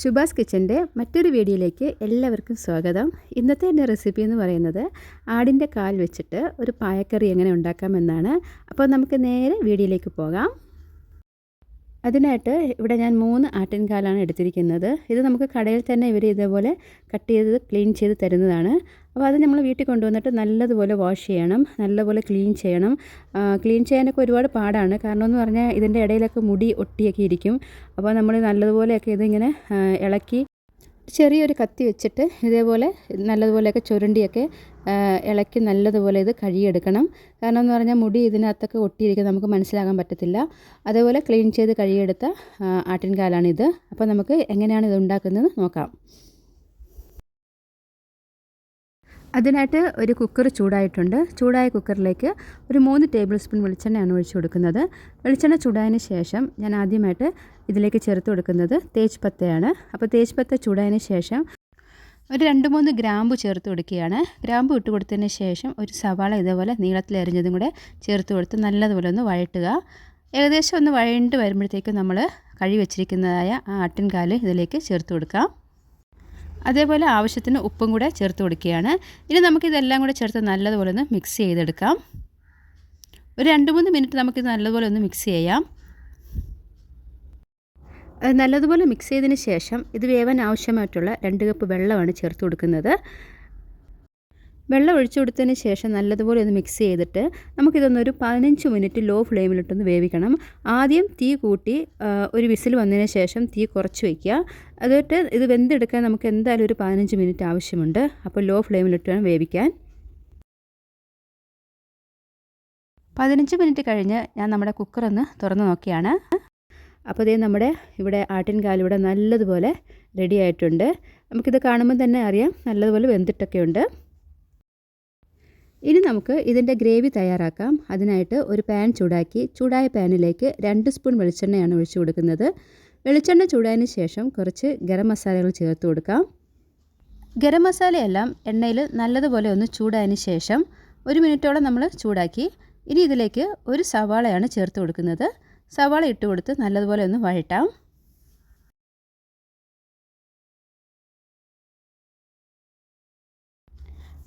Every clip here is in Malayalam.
ശുഭാസ് കിച്ചന്റെ മറ്റൊരു വീഡിയോയിലേക്ക് എല്ലാവർക്കും സ്വാഗതം. ഇന്നത്തെ എന്റെ റെസിപ്പി എന്ന് പറയുന്നത് ആടിന്റെ കാൽ വെച്ചിട്ട് ഒരു പായക്കറി എങ്ങനെ ഉണ്ടാക്കാമെന്നാണ്. അപ്പോൾ നമുക്ക് നേരെ വീഡിയോയിലേക്ക് പോകാം. അതിനായിട്ട് ഇവിടെ ഞാൻ മൂന്ന് ആട്ടിൻകാലാണ് എടുത്തിരിക്കുന്നത്. ഇത് നമുക്ക് കടയിൽ തന്നെ ഇവർ ഇതേപോലെ കട്ട് ചെയ്ത് ക്ലീൻ ചെയ്ത് തരുന്നതാണ്. അപ്പോൾ അത് നമ്മൾ വീട്ടിൽ കൊണ്ടുവന്നിട്ട് നല്ലതുപോലെ വാഷ് ചെയ്യണം നല്ലപോലെ ക്ലീൻ ചെയ്യണം. ക്ലീൻ ചെയ്യാനൊക്കെ ഒരുപാട് പാടാണ്. കാരണം എന്ന് പറഞ്ഞാൽ ഇതിന്റെ ഇടയിലൊക്കെ മുടി ഒട്ടിയൊക്കെ ഇരിക്കും. അപ്പോൾ നമ്മൾ നല്ലതുപോലെയൊക്കെ ഇതിങ്ങനെ ഇളക്കി ചെറിയൊരു കത്തി വെച്ചിട്ട് ഇതേപോലെ നല്ലതുപോലെയൊക്കെ ചുരണ്ടിയൊക്കെ ഇളക്കി നല്ലതുപോലെ ഇത് കഴുകിയെടുക്കണം. കാരണം എന്ന് പറഞ്ഞാൽ മുടി ഇതിനകത്തൊക്കെ ഒട്ടിയിരിക്കും നമുക്ക് മനസ്സിലാകാൻ പറ്റത്തില്ല. അതേപോലെ ക്ലീൻ ചെയ്ത് കഴുകിയെടുത്ത ആട്ടിൻകാലാണിത്. അപ്പോൾ നമുക്ക് എങ്ങനെയാണ് ഇത് ഉണ്ടാക്കുന്നത് നോക്കാം. അതിനായിട്ട് ഒരു കുക്കർ ചൂടായിട്ടുണ്ട്. ചൂടായ കുക്കറിലേക്ക് ഒരു മൂന്ന് ടേബിൾ സ്പൂൺ വെളിച്ചെണ്ണയാണ് ഒഴിച്ചു കൊടുക്കുന്നത്. വെളിച്ചെണ്ണ ചൂടായതിന് ശേഷം ഞാൻ ആദ്യമായിട്ട് ഇതിലേക്ക് ചേർത്ത് കൊടുക്കുന്നത് തേജ് പത്തയാണ് അപ്പോൾ തേജ് പത്ത ചൂടായതിന് ശേഷം ഒരു രണ്ട് മൂന്ന് ഗ്രാമ്പു ചേർത്ത് കൊടുക്കുകയാണ്. ഗ്രാമ്പു ഇട്ട് കൊടുത്തതിന് ശേഷം ഒരു സവാള ഇതേപോലെ നീളത്തിൽ എറിഞ്ഞതും കൂടെ ചേർത്ത് കൊടുത്ത് നല്ലതുപോലെ ഒന്ന് വഴട്ടുക ഏകദേശം ഒന്ന് വഴണ്ട് വരുമ്പോഴത്തേക്കും നമ്മൾ കഴുകി വെച്ചിരിക്കുന്നതായ ആ ആട്ടിൻകാൽ ഇതിലേക്ക് ചേർത്ത് കൊടുക്കാം. അതേപോലെ ആവശ്യത്തിന് ഉപ്പും കൂടെ ചേർത്ത് കൊടുക്കുകയാണ്. ഇനി നമുക്കിതെല്ലാം കൂടെ ചേർത്ത് നല്ലതുപോലെ ഒന്ന് മിക്സ് ചെയ്തെടുക്കാം. ഒരു രണ്ട് മൂന്ന് മിനിറ്റ് നമുക്കിത് നല്ലതുപോലെ ഒന്ന് മിക്സ് ചെയ്യാം. നല്ലതുപോലെ മിക്സ് ചെയ്തതിന് ശേഷം ഇത് വേവാൻ ആവശ്യമായിട്ടുള്ള രണ്ട് കപ്പ് വെള്ളമാണ് ചേർത്ത് കൊടുക്കുന്നത്. വെള്ളം ഒഴിച്ചു കൊടുത്തതിന് ശേഷം നല്ലതുപോലെ ഒന്ന് മിക്സ് ചെയ്തിട്ട് നമുക്കിതൊന്നൊരു പതിനഞ്ച് മിനിറ്റ് ലോ ഫ്ലെയിമിലിട്ടൊന്ന് വേവിക്കണം. ആദ്യം തീ കൂട്ടി ഒരു വിസിൽ വന്നതിന് ശേഷം തീ കുറച്ച് വയ്ക്കുക അതിട്ട് ഇത് വെന്തെടുക്കാൻ നമുക്ക് എന്തായാലും ഒരു പതിനഞ്ച് മിനിറ്റ് ആവശ്യമുണ്ട്. അപ്പോൾ ലോ ഫ്ലെയിമിലിട്ട് വേണം വേവിക്കാൻ. പതിനഞ്ച് മിനിറ്റ് കഴിഞ്ഞ് ഞാൻ നമ്മുടെ കുക്കർ ഒന്ന് തുറന്ന് നോക്കിയാണ്. അപ്പോൾ ഇതേ നമ്മുടെ ഇവിടെ ആട്ടിൻകാലിവിടെ നല്ലതുപോലെ റെഡി ആയിട്ടുണ്ട്. നമുക്കിത് കാണുമ്പോൾ തന്നെ അറിയാം നല്ലതുപോലെ വെന്തിട്ടൊക്കെ ഉണ്ട് ഇനി നമുക്ക് ഇതിന്റെ ഗ്രേവി തയ്യാറാക്കാം. അതിനായിട്ട് ഒരു പാൻ ചൂടാക്കി ചൂടായ പാനിലേക്ക് രണ്ട് സ്പൂൺ വെളിച്ചെണ്ണയാണ് ഒഴിച്ചു കൊടുക്കുന്നത്. വെളിച്ചെണ്ണ ചൂടായതിന് ശേഷം കുറച്ച് ഗരം മസാലകൾ ചേർത്ത് കൊടുക്കാം. ഗരം മസാലയെല്ലാം എണ്ണയിൽ നല്ലതുപോലെ ഒന്ന് ചൂടായതിന് ശേഷം ഒരു മിനിറ്റോളം നമ്മൾ ചൂടാക്കി. ഇനി ഇതിലേക്ക് ഒരു സവാളയാണ് ചേർത്ത് കൊടുക്കുന്നത്. സവാള ഇട്ട് കൊടുത്ത് നല്ലതുപോലെ ഒന്ന് വഴറ്റാം.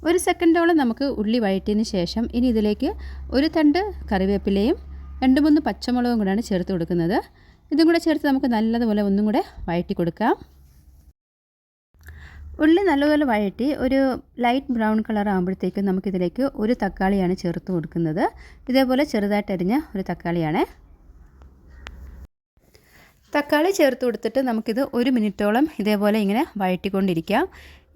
ഒരു സെക്കൻഡോളം നമുക്ക് ഉള്ളി വഴറ്റിയതിന് ശേഷം ഇനി ഇതിലേക്ക് ഒരു തണ്ട് കറിവേപ്പിലയും രണ്ട് മൂന്ന് പച്ചമുളകും കൂടെയാണ് ചേർത്ത് കൊടുക്കുന്നത്. ഇതും കൂടെ ചേർത്ത് നമുക്ക് നല്ലതുപോലെ ഒന്നും കൂടെ വഴറ്റി കൊടുക്കാം. ഉള്ളി നല്ലതുപോലെ വഴറ്റി ഒരു ലൈറ്റ് ബ്രൗൺ കളർ ആകുമ്പോഴത്തേക്കും നമുക്കിതിലേക്ക് ഒരു തക്കാളിയാണ് ചേർത്ത് കൊടുക്കുന്നത്. ഇതേപോലെ ചെറുതായിട്ട് അരിഞ്ഞ ഒരു തക്കാളിയാണ്. തക്കാളി ചേർത്ത് കൊടുത്തിട്ട് നമുക്കിത് ഒരു മിനിറ്റോളം ഇതേപോലെ ഇങ്ങനെ വഴറ്റിക്കൊണ്ടിരിക്കാം.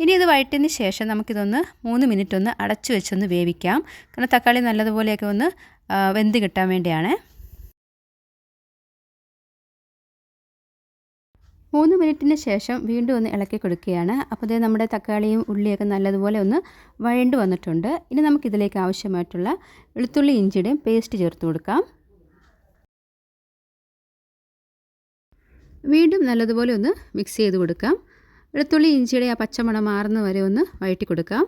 ഇനി ഇത് വഴറ്റിയതിന് ശേഷം നമുക്കിതൊന്ന് മൂന്ന് മിനിറ്റ് ഒന്ന് അടച്ചു വെച്ചൊന്ന് വേവിക്കാം. കാരണം തക്കാളി നല്ലതുപോലെയൊക്കെ ഒന്ന് വെന്ത് കിട്ടാൻ വേണ്ടിയാണ്. മൂന്ന് മിനിറ്റിന് ശേഷം വീണ്ടും ഒന്ന് ഇളക്കി കൊടുക്കുകയാണ്. അപ്പോൾ ഇതേ നമ്മുടെ തക്കാളിയും ഉള്ളിയൊക്കെ നല്ലതുപോലെ ഒന്ന് വഴണ്ട് വന്നിട്ടുണ്ട്. ഇനി നമുക്കിതിലേക്ക് ആവശ്യമായിട്ടുള്ള വെളുത്തുള്ളി ഇഞ്ചിയുടെയും പേസ്റ്റ് ചേർത്ത് കൊടുക്കാം. വീണ്ടും നല്ലതുപോലെ ഒന്ന് മിക്സ് ചെയ്ത് കൊടുക്കാം. വെളുത്തുള്ളി ഇഞ്ചിയുടെ ആ പച്ചമണം മാറുന്ന വരെ ഒന്ന് വഴറ്റി കൊടുക്കാം.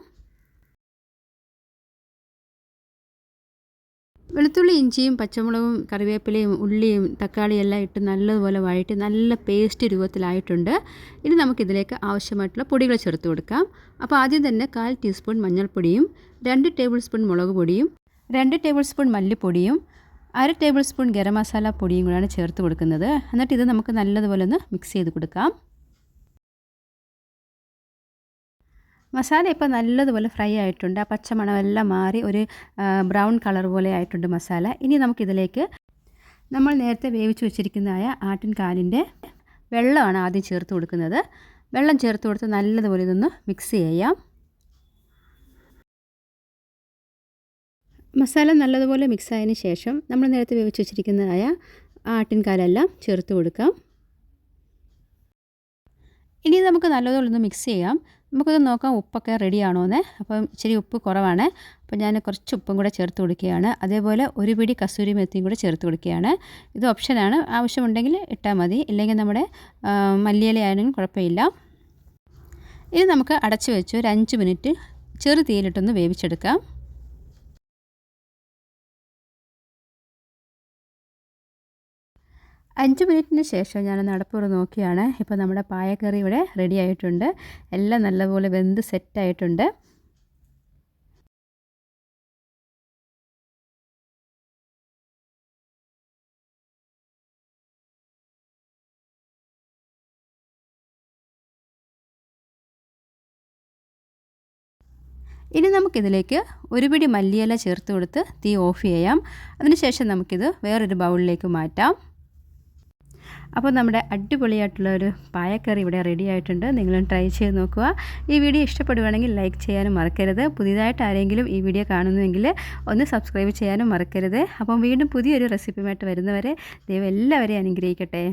വെളുത്തുള്ളി ഇഞ്ചിയും പച്ചമുളകും കറിവേപ്പിലയും ഉള്ളിയും തക്കാളിയും എല്ലാം ഇട്ട് നല്ലതുപോലെ വഴറ്റി നല്ല പേസ്റ്റ് രൂപത്തിലായിട്ടുണ്ട്. ഇനി നമുക്കിതിലേക്ക് ആവശ്യമായിട്ടുള്ള പൊടികൾ ചേർത്ത് കൊടുക്കാം. അപ്പോൾ ആദ്യം തന്നെ കാൽ ടീസ്പൂൺ മഞ്ഞൾപ്പൊടിയും രണ്ട് ടേബിൾ സ്പൂൺ മുളക് പൊടിയും രണ്ട് ടേബിൾ സ്പൂൺ മല്ലിപ്പൊടിയും അര ടേബിൾ സ്പൂൺ ഗരം മസാല പൊടിയും കൂടെയാണ് ചേർത്ത് കൊടുക്കുന്നത്. എന്നിട്ട് ഇത് നമുക്ക് നല്ലതുപോലെ ഒന്ന് മിക്സ് ചെയ്ത് കൊടുക്കാം. മസാല ഇപ്പോൾ നല്ലതുപോലെ ഫ്രൈ ആയിട്ടുണ്ട്. ആ പച്ചമണമെല്ലാം മാറി ഒരു ബ്രൗൺ കളർ പോലെ ആയിട്ടുണ്ട് മസാല. ഇനി നമുക്കിതിലേക്ക് നമ്മൾ നേരത്തെ വേവിച്ച് വെച്ചിരിക്കുന്നതായ ആട്ടിൻ കാലിന്റെ വെള്ളമാണ് ആദ്യം ചേർത്ത് കൊടുക്കുന്നത്. വെള്ളം ചേർത്ത് കൊടുത്ത് നല്ലതുപോലെ ഇതൊന്ന് മിക്സ് ചെയ്യാം. മസാല നല്ലതുപോലെ മിക്സ് ആയതിന് ശേഷം നമ്മൾ നേരത്തെ വേവിച്ച് വെച്ചിരിക്കുന്നതായ ആട്ടിൻകാലെല്ലാം ചേർത്ത് കൊടുക്കാം. ഇനി നമുക്ക് നല്ലതുപോലെ ഒന്ന് മിക്സ് ചെയ്യാം. നമുക്കത് നോക്കാം ഉപ്പൊക്കെ റെഡി ആണോ എന്ന്. അപ്പം ഇച്ചിരി ഉപ്പ് കുറവാണ്. അപ്പം ഞാൻ കുറച്ച് ഉപ്പും കൂടെ ചേർത്ത് കൊടുക്കുകയാണ്. അതേപോലെ ഒരു പിടി കസൂരി മെത്തിയും കൂടെ ചേർത്ത് കൊടുക്കുകയാണ്. ഇത് ഓപ്ഷനാണ് ആവശ്യമുണ്ടെങ്കിൽ ഇട്ടാൽ മതി. ഇല്ലെങ്കിൽ നമ്മുടെ മല്ലിയിലയാണെങ്കിലും കുഴപ്പമില്ല. ഇനി നമുക്ക് അടച്ചു വെച്ച് ഒരു അഞ്ച് മിനിറ്റ് ചെറു തീയിലിട്ടൊന്ന് വേവിച്ചെടുക്കാം. അഞ്ച് മിനിറ്റിന് ശേഷം ഞാൻ നടപ്പുറ നോക്കിയാണ്. ഇപ്പോൾ നമ്മുടെ പായക്കറി ഇവിടെ റെഡി ആയിട്ടുണ്ട്. എല്ലാം നല്ലപോലെ വെന്ത് സെറ്റായിട്ടുണ്ട് ഇനി നമുക്കിതിലേക്ക് ഒരു പിടി മല്ലിയില ചേർത്ത് കൊടുത്ത് തീ ഓഫ് ചെയ്യാം. അതിനുശേഷം നമുക്കിത് വേറൊരു ബൗളിലേക്ക് മാറ്റാം. അപ്പോൾ നമ്മുടെ അടിപൊളിയായിട്ടുള്ള ഒരു പായക്കറി ഇവിടെ റെഡി ആയിട്ടുണ്ട്. നിങ്ങളും ട്രൈ ചെയ്ത് നോക്കുക. ഈ വീഡിയോ ഇഷ്ടപ്പെടുകയാണെങ്കിൽ ലൈക്ക് ചെയ്യാനും മറക്കരുത്. പുതിയതായിട്ട് ആരെങ്കിലും ഈ വീഡിയോ കാണുന്നുവെങ്കിൽ ഒന്ന് സബ്സ്ക്രൈബ് ചെയ്യാനും മറക്കരുത്. അപ്പം വീണ്ടും പുതിയൊരു റെസിപ്പിയുമായിട്ട് വരുന്നവരെ ദൈവം എല്ലാവരെയും അനുഗ്രഹിക്കട്ടെ.